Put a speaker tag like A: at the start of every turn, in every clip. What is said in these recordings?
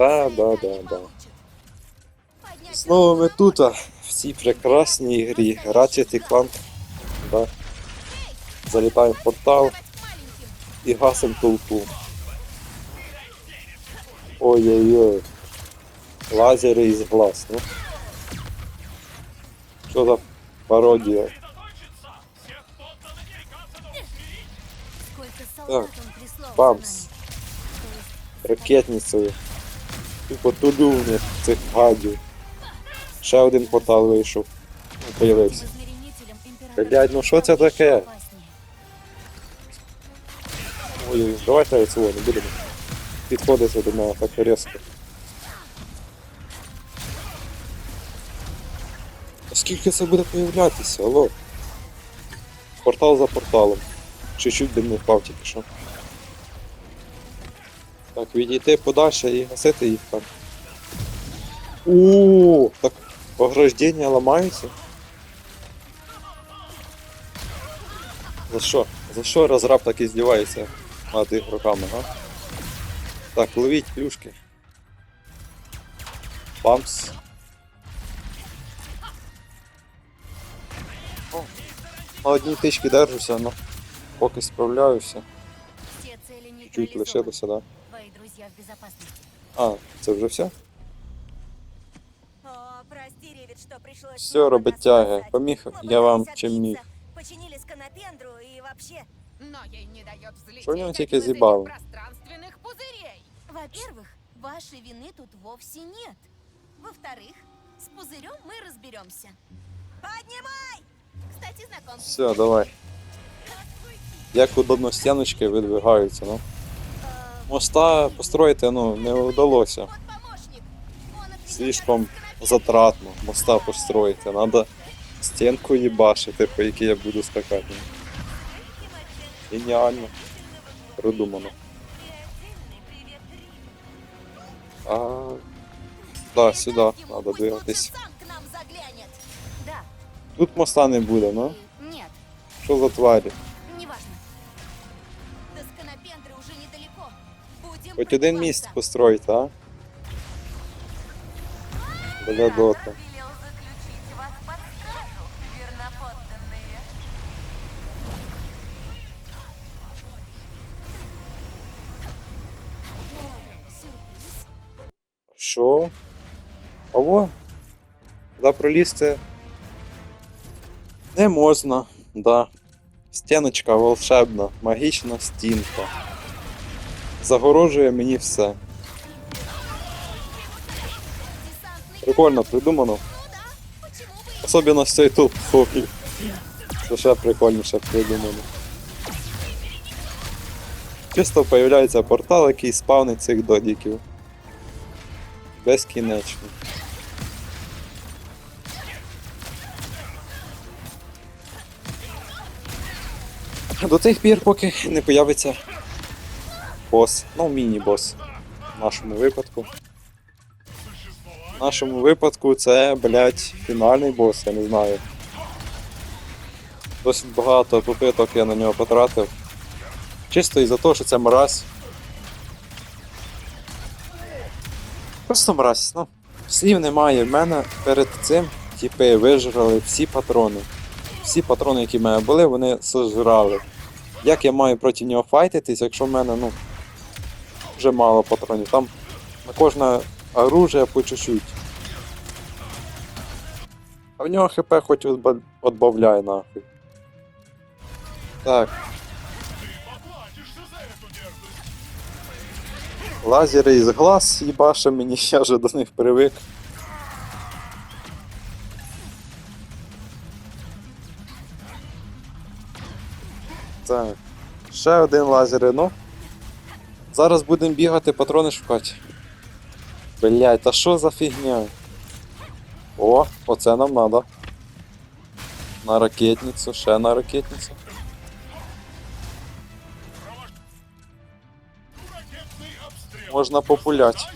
A: Та, да, да, да. Знову ми тут, в цій прекрасній грі. Ratchet Clank. Да. Залітаємо в портал і гасим толпу. Ой-ой-ой. Лазери із глаз, ну. Що за пародія? Так, бамс. Ракетницею. Тупо в них цих гадів. Ще один портал вийшов. Появився. Блядь, ну що це таке? Ой, давайте цього не будемо підходити до мене так різко. Скільки це буде появлятися, алло? Портал за порталом. Чуть-чуть би не впав тільки що. Так, відійти подальше і гасити їх там. О, так ограждення ламаються. За що? За що розраб так і здівається над ігроками, га? Так, ловіть плюшки. Пампс. О, на одній тичці держуся, але поки справляюся. Чуть лишилося, да?
B: Твои друзья в безопасности.
A: А, це вже все?
C: О, прости, Ревит, что пришлось
A: Все,
C: снова нас
A: роботяги,
C: спасать.
A: поміг
C: Мы
A: я вам
C: пытались
A: чим міг.
C: отбиться, Починили сканопендру и вообще...
D: Но ей не дает взлететь
A: Что у него
D: один
A: тільки
D: из этих
A: з'їбало?
D: пространственных пузырей.
B: Во-первых, вашей вины тут вовсе нет. Во-вторых, с пузырем мы разберемся.
C: Поднимай!
B: Кстати, знакомьтесь.
A: Все, давай. Як удобно стіночки видвигаються, ну. Моста построїти, ну, не вдалося. Слишком затратно моста построїти. Надо стінку їбашити, по якій я буду скакати. Геніально. Продумано. А, да, сюди треба двигатись. Тут моста не буде, ну. Що за тварі? Хоч один міст построїти, а? Бля, дота. Що? Ого? Туди пролізти не можна, да. Стіночка волшебна, магічна стінка. Загорожує мені все. Прикольно придумано. Особливо з цією толпою. Це ще прикольніше придумано. Чисто появляється портал, який спавнить цих додіків. Безкінечно. До тих пір, поки не появиться бос. Ну, міні-бос. В нашому випадку. В нашому випадку це, блядь, фінальний бос, я не знаю. Досить багато попиток я на нього потратив. Чисто із-за того, що це мразь. Просто мразь, ну. Слів немає. В мене перед цим типи вижрали всі патрони. Всі патрони, які в мене були, вони сожрали. Як я маю проти нього файтитись, якщо в мене, ну, вже мало патронів. Там на кожне оружие по чуть-чуть. А в нього хп хоч відба- відбавляй нахуй. Так. Лазери із глаз їбаше мені, я вже до них привик. Так. Ще один лазер, ну. Зараз будемо бігати, патрони шукати. Блять, та що за фігня? О, оце нам надо. На ракетницю, ще на ракетницю. Можна популять.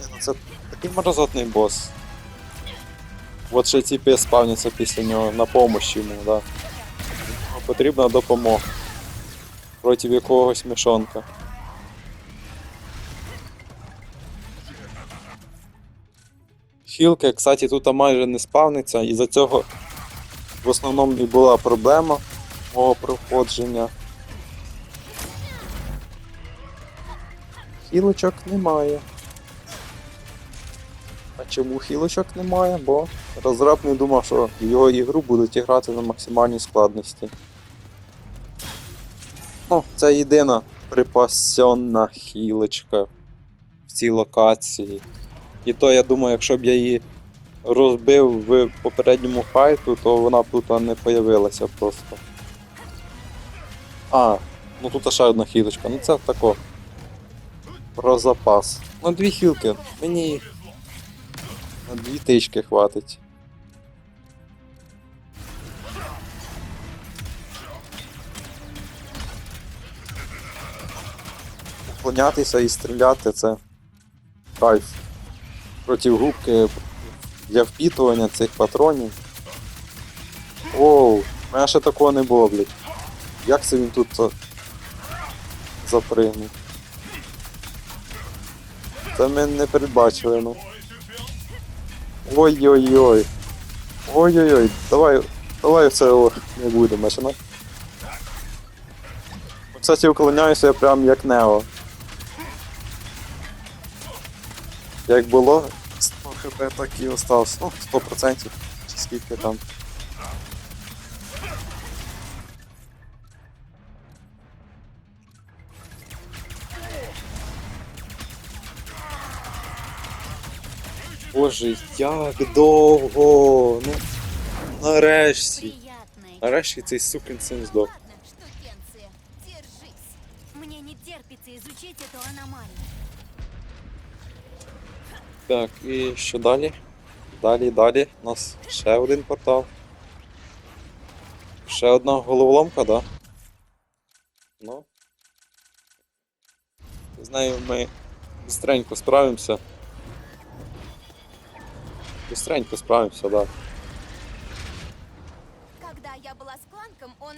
A: Ну, Це такий морозотний бос. От ще ці спавняться після нього на помощь йому, да. Потрібна допомога. проти якогось мішонка. Хілки, кстати, тут майже не спавниться, і за цього в основному і була проблема мого проходження. Хілочок немає. А чому хілочок немає? Бо розраб не думав, що його ігру будуть грати на максимальній складності. Ну, це єдина припасенна хілочка в цій локації. І то я думаю, якщо б я її розбив в попередньому файту, то вона б тут не появилася просто. А, ну тут ще одна хілочка. Ну це тако. Про запас. Ну дві хілки. Мені на дві тички хватить. Уклонятися і стріляти це кайф. Проти губки для впітування цих патронів. Оу, мене ще такого не було, блядь. Як це він тут за- запригнув? Це ми не передбачили, ну. Ой-ой-ой. Ой-ой-ой, давай, давай це не будемо починати. Кстати, уклоняюся я прям як Нео. Як було 100 хп, так і осталось. Ну, 100%. Чи скільки там. Боже, як довго! Ну, нарешті. Нарешті цей сукин син здох.
B: Ладно, штукенция, держись.
C: Мне не терпится изучить эту аномалию.
A: Так, і що далі? Далі, далі. У нас ще один портал. Ще одна головоломка, да? Ну. З нею ми быстренько справимося. Быстренько справимося, да.
B: Когда я была с Кланком, он...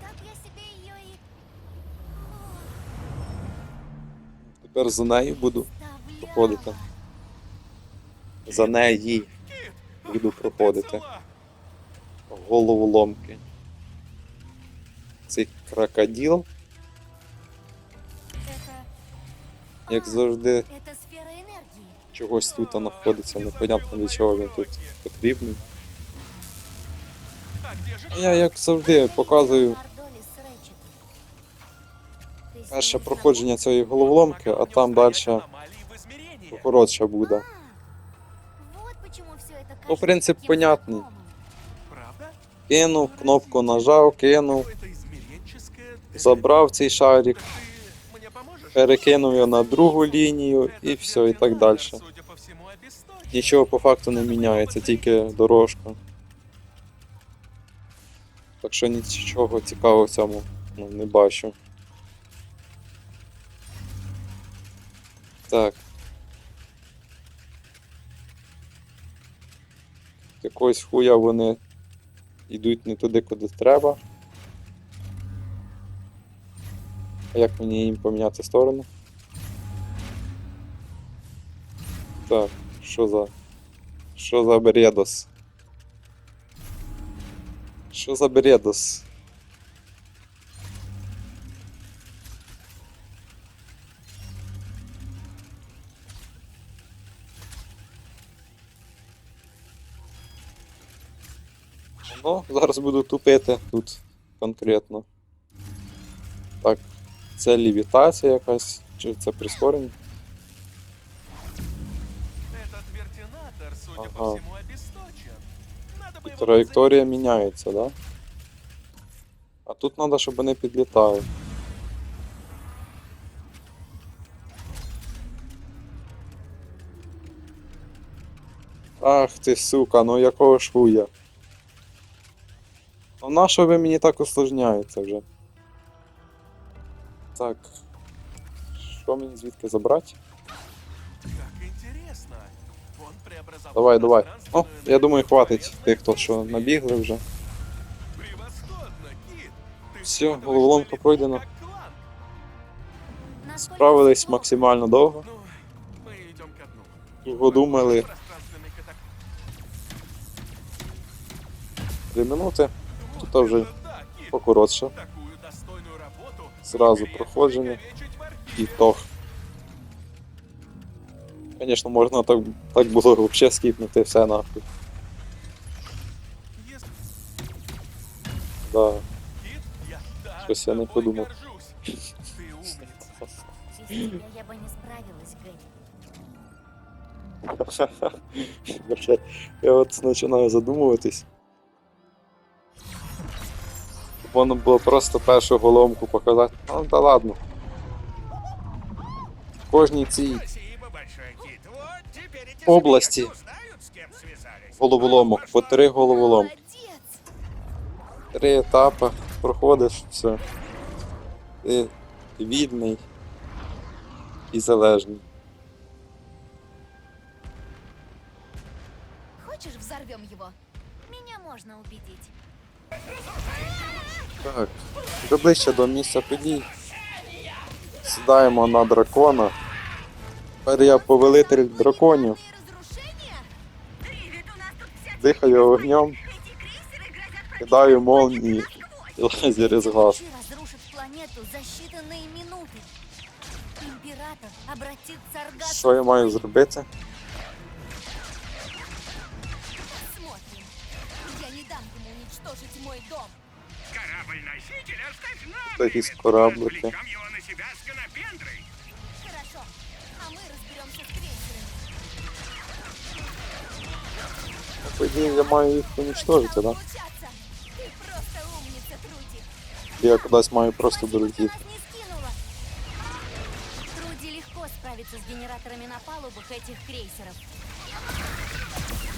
B: Так я себе ее и
A: Тепер за нею буду
B: вставляла.
A: проходити. За неї буду проходити. Головоломки. Цей крокодил,
C: Это...
A: як завжди,
C: Это сфера энергии.
A: чогось тут знаходиться, непонятно для чого він тут потрібний. А Я як завжди показую
C: Ардолис Рэчет. Ты с
A: перше
C: ним
A: проходження цієї головоломки, а там далі коротше буде.
C: знаком? Вот почему все это
A: Ну,
C: кажется
A: принцип
C: таким
A: понятний.
C: знакомым.
E: Правда?
A: Кинув, кнопку нажав, кинув,
E: Это измеренческое...
A: забрав цей шарик,
E: Так ты мне поможешь?
A: перекинув його на другу лінію
E: Это
A: і все, і так далі.
E: судя по всему, обесточен.
A: Нічого по факту не міняється, тільки дорожка. Так що нічого цікавого в цьому ну, не бачу. Так. Якогось хуя вони йдуть не туди, куди треба. А як мені їм поміняти сторону? Так, що за. Що за бредос? Що за бредос? Ну, зараз буду тупити тут конкретно. Так, це лівітація якась, чи це прискорення?
E: Судя
A: Ага.
E: по всему, обесточен. Надо бы
A: І траєкторія міняється, да? А тут треба, щоб вони підлітали. Ах ти сука, ну якого ж хуя? Ну нащо ви мені так усложняєте вже? Так. Що мені звідки забрати?
E: Как интересно. Он преобразовал
A: Давай, давай. О,
E: пространственную
A: я думаю,
E: энергию
A: хватить
E: в
A: тих, хто що
E: полезную
A: набігли вже.
E: Превосходно, Кит! Ты
A: Все, головоломка пройдена.
E: Как клан.
C: Насколько
A: Справились
C: сложно?
A: максимально довго.
E: Ну, мы идем ко дну.
A: Довго думали
E: Пространственный катак-
A: 3 минути. Тут вже
E: Вот это да, Кит.
A: покоротше.
E: Такую достойную работу
A: Сразу
E: грех
A: проходження.
E: увековечить в архиве.
A: Ітог. Звісно, можна так, так було взагалі скіпнути все нахуй.
E: Если
A: Да.
E: Кит, я так
A: Щось я не
E: тобой
A: подумав.
E: горжусь. Ты умница.
C: Без тебя я бы не справилась, Гэнни.
A: Блядь, Я от починаю задумуватись. Воно було просто першу головку показати. Ну та ладно. В кожній цій
F: связались.
A: головоломок, по три головоломки. Три етапи, проходиш, все. Ти вільний і залежний. Так, вже ближче до місця подій. Сідаємо на дракона. Тепер я повелитель драконів. Дихаю огнем, кидаю молнії і лазери з глаз. Що я маю зробити?
B: Я не дам ему уничтожить мой дом.
F: Корабль-носитель, оставь нам
A: Тут якісь
F: привет.
A: кораблики.
F: Отвлекем его на себя с конопендрой.
B: Хорошо. А мы разберемся с крейсерами.
A: По ідеї я маю їх уничтожити, так? Да?
B: Получаться. Ты просто умница, Труди.
A: Я кудись маю просто долетіти.
C: Нас не скинула. Труди легко справится с генераторами на палубах этих крейсеров.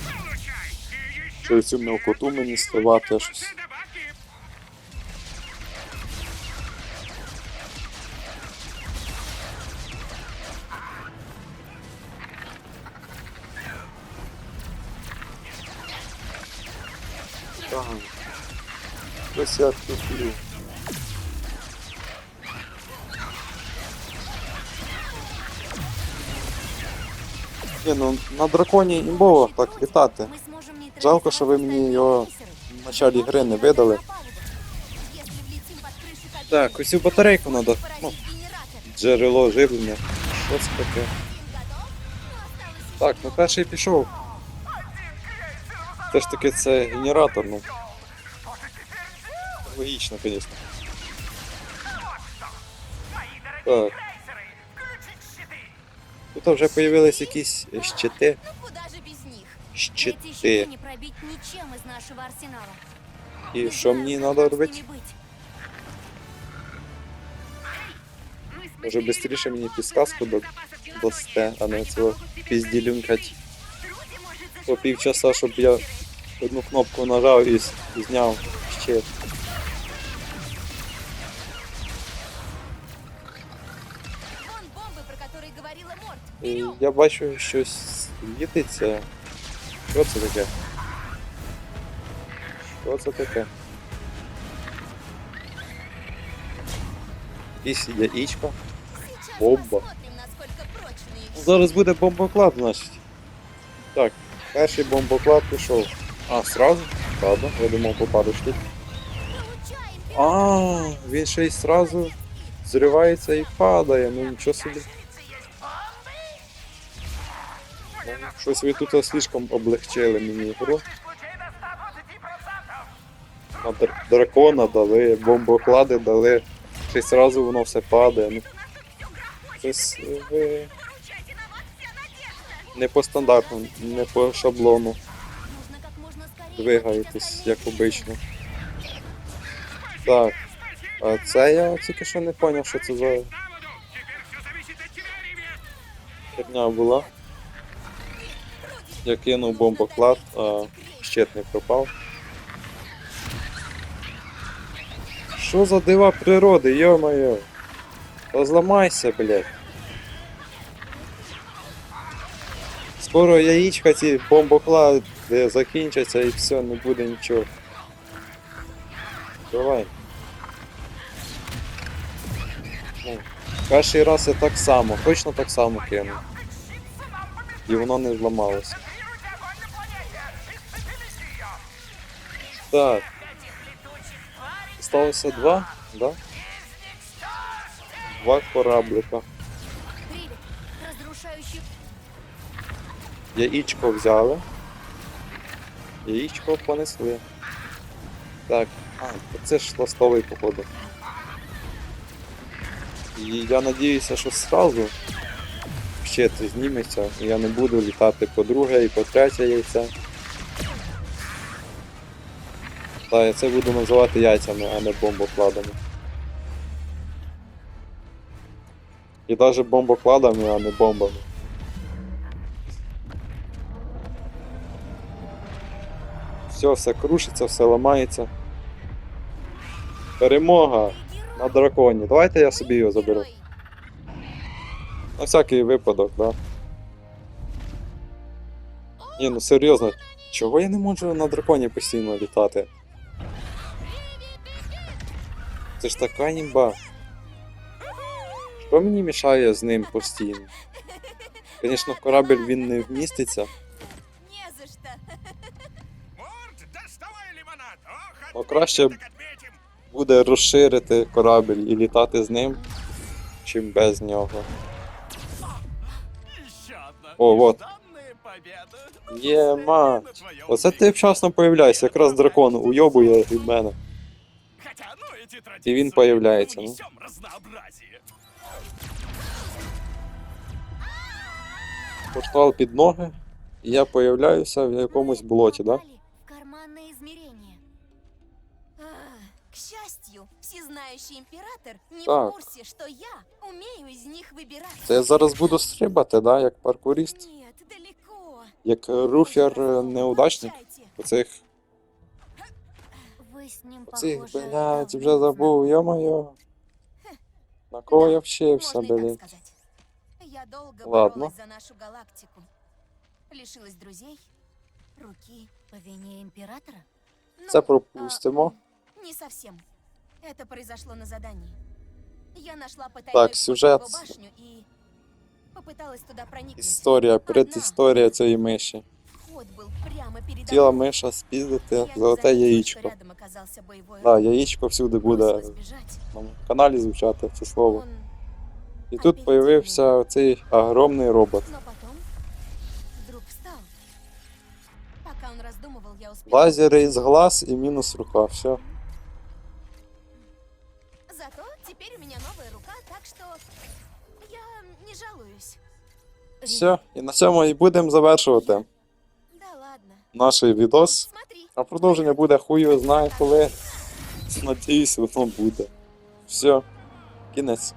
F: Получай. И еще
A: Через цю мелкоту мені сливати щось. Так. Ось я туплю. Ні, ну на драконі імбово так літати.
C: Мы сможем нейтрализовать
A: Жалко, що ви мені
C: остальные
A: його
C: крейсеры.
A: в началі гри не видали.
B: Если влетим под крышу кабины,
A: Так, ось цю батарейку треба. Ну,
B: поразить генератор.
A: джерело живлення. Що це таке?
B: Один готов? Ну, осталось еще
A: Так, ну
B: много.
A: перший пішов. Все ж таки це генератор, ну. Логічно, звісно. Так. Тут вже появились якісь щити.
B: Ну куда же без них?
C: Эти
A: Щити.
C: щиты не пробить ничем из нашего арсенала.
A: І
C: Не
A: що
C: знаю,
A: мені
C: как
A: треба
C: нам с
A: робити?
C: ними быть.
A: Може швидше мені підсказку да- дасте, а не цього пізділюнкать по півчаса, щоб я одну кнопку нажав і з- і зняв щит.
B: Вон бомбы, про которые говорила Морт.
A: І
B: Берем.
A: я бачу щось світиться. Що це таке? Що це таке? Якісь яєчка.
B: Сейчас
A: бомба.
B: посмотрим, насколько прочные
A: Ну, Зараз буде бомбоклад, значить. Так, перший бомбоклад пішов. А, сразу? Ладно, я думав попадеш тут. А, він ще й сразу зривається і падає, ну нічого собі. Ну, Щось ви тут слишком облегчили мені гру. На др- дракона дали, бомбоклади дали. Ще й сразу воно все падає. Ну, щось ви не по стандарту, не по шаблону двигаєтесь, як обично. Так, а це я тільки що не зрозумів, що це за херня була. Я кинув бомбоклад, а щит не пропав. Що за дива природи, йо-моє? Та зламайся, блядь. Скоро яєчка ці бомбоклади закінчаться і все, не буде нічого. Давай. Ну, перший раз я так само, точно так само кинув. І воно не зламалося. Так, сталося два, да? Два кораблика.
C: Разрушающий...
A: Яєчко взяли. Яєчко понесли. Так, а, це ж ластовий походу. І я надіюся, що зразу ще це зніметься, і я не буду літати по друге і по третє яйце. Та я це буду називати яйцями, а не бомбокладами. І навіть бомбокладами, а не бомбами. Все, все крушиться, все ламається. Перемога на драконі. Давайте я собі його заберу. На всякий випадок, да. Ні, ну серйозно, чого я не можу на драконі постійно літати? Це ж така імба. Що мені мішає з ним постійно? Звісно, корабель він не вміститься, Ну, краще буде розширити корабель і літати з ним, чим без нього. О, вот.
E: нежданная победа.
A: Є мать. Оце ти вчасно появляєшся, якраз дракон уйобує від мене. І він появляється, ну. Портал під ноги, і я появляюся в якомусь болоті, да?
B: Всезнающий император не
A: Так.
B: в курсе, что я умею из них выбирать.
A: Це я зараз буду стрибати, да, як паркуріст,
B: Нет, далеко.
A: як руфер е, неудачник. Оцих,
C: Вы с ним
A: оцих,
C: похожи.
A: блядь, вже
C: давно
A: забув, йо-моє. На кого я вчився,
B: Можно и так
A: блядь?
B: сказать. Я долго
A: Ладно.
B: боролась за нашу галактику. Лишилась друзей, руки.
C: По вине императора?
B: Ну,
A: Це пропустимо.
B: а, не совсем. Это произошло на задании. Я нашла потайной
A: Так,
B: вход в
A: сюжет.
B: его башню и попыталась туда проникнуть.
A: Історія, предісторія цієї миші.
B: Вход был прямо передо
A: Хотіла
B: мной.
A: миша спіздити
B: Я не
A: золоте
B: заметила,
A: яєчко.
B: что рядом оказался боевой
A: Да,
B: робот.
A: яєчко всюди буде
B: Бросилась бежать.
A: на каналі звучати це слово.
B: Он-
A: І тут появився цей огромний робот.
B: Но потом вдруг встал. Пока он раздумывал, я успела...
A: Лазери із глаз і мінус рука. Все. Все. І на цьому і будемо завершувати наш відос. А продовження буде хуй знає коли. Надіюсь, воно буде. Все. Кінець.